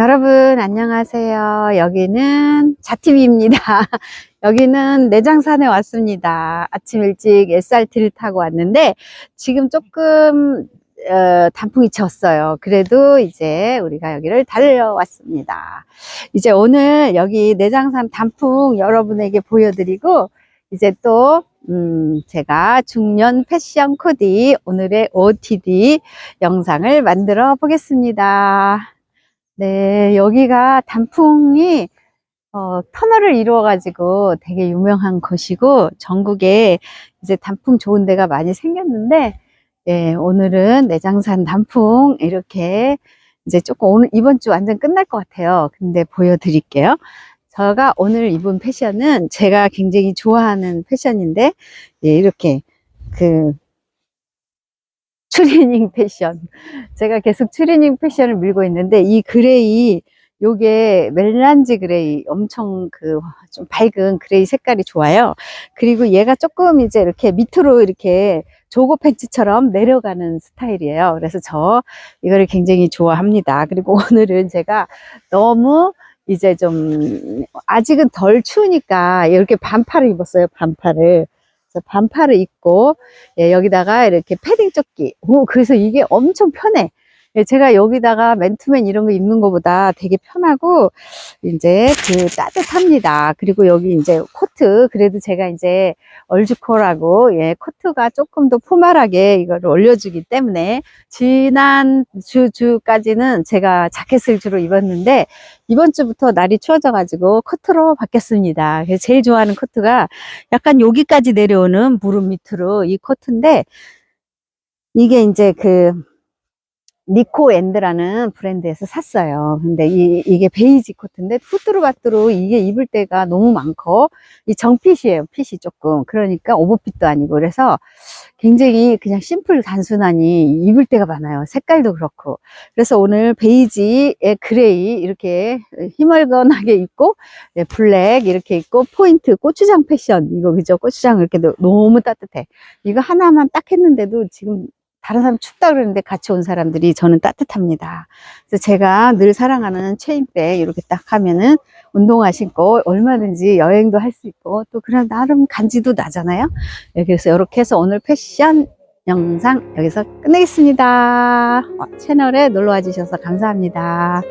여러분 안녕하세요. 여기는 자티비입니다. 여기는 내장산에 왔습니다. 아침 일찍 SRT를 타고 왔는데 지금 조금 어, 단풍이 졌어요. 그래도 이제 우리가 여기를 달려왔습니다. 이제 오늘 여기 내장산 단풍 여러분에게 보여드리고 이제 또 음, 제가 중년 패션 코디 오늘의 OTD 영상을 만들어 보겠습니다. 네, 여기가 단풍이 어, 터널을 이루어가지고 되게 유명한 곳이고 전국에 이제 단풍 좋은 데가 많이 생겼는데 예, 오늘은 내장산 단풍 이렇게 이제 조금 오늘 이번 주 완전 끝날 것 같아요. 근데 보여드릴게요. 제가 오늘 입은 패션은 제가 굉장히 좋아하는 패션인데 예, 이렇게 그 추리닝 패션. 제가 계속 추리닝 패션을 밀고 있는데 이 그레이 요게 멜란지 그레이 엄청 그 좀 밝은 그레이 색깔이 좋아요. 그리고 얘가 조금 이제 이렇게 밑으로 이렇게 조거 팬츠처럼 내려가는 스타일이에요. 그래서 저 이거를 굉장히 좋아합니다. 그리고 오늘은 제가 너무 이제 좀 아직은 덜 추우니까 이렇게 반팔을 입었어요. 반팔을. 그래서 반팔을 입고 예, 여기다가 이렇게 패딩 조끼. 오, 그래서 이게 엄청 편해. 예, 제가 여기다가 맨투맨 이런 거 입는 것보다 되게 편하고 이제 그 따뜻합니다. 그리고 여기 이제 코트. 그래도 제가 이제 얼주코라고 예, 코트가 조금 더 포멀하게 이거를 올려주기 때문에 지난 주 주까지는 제가 자켓을 주로 입었는데 이번 주부터 날이 추워져 가지고 코트로 바뀌었습니다. 제일 좋아하는 코트가 약간 여기까지 내려오는 무릎 밑으로 이 코트인데 이게 이제 그 니코 앤드라는 브랜드에서 샀어요. 근데 이, 이게 베이지 코트인데 후뚜루바뚜루 이게 입을 때가 너무 많고 이 정핏이에요. 핏이 조금 그러니까 오버핏도 아니고 그래서 굉장히 그냥 심플 단순하니 입을 때가 많아요. 색깔도 그렇고 그래서 오늘 베이지에 그레이 이렇게 희멀건하게 입고 네, 블랙 이렇게 입고 포인트 고추장 패션 이거 그죠? 고추장 이렇게 너- 너무 따뜻해. 이거 하나만 딱 했는데도 지금 다른 사람 춥다 그러는데 같이 온 사람들이 저는 따뜻합니다. 그래서 제가 늘 사랑하는 체인백 이렇게 딱 하면은 운동화 신고 얼마든지 여행도 할 수 있고 또 그런 나름 간지도 나잖아요. 네, 그래서 이렇게 해서 오늘 패션 영상 여기서 끝내겠습니다. 어, 채널에 놀러 와 주셔서 감사합니다.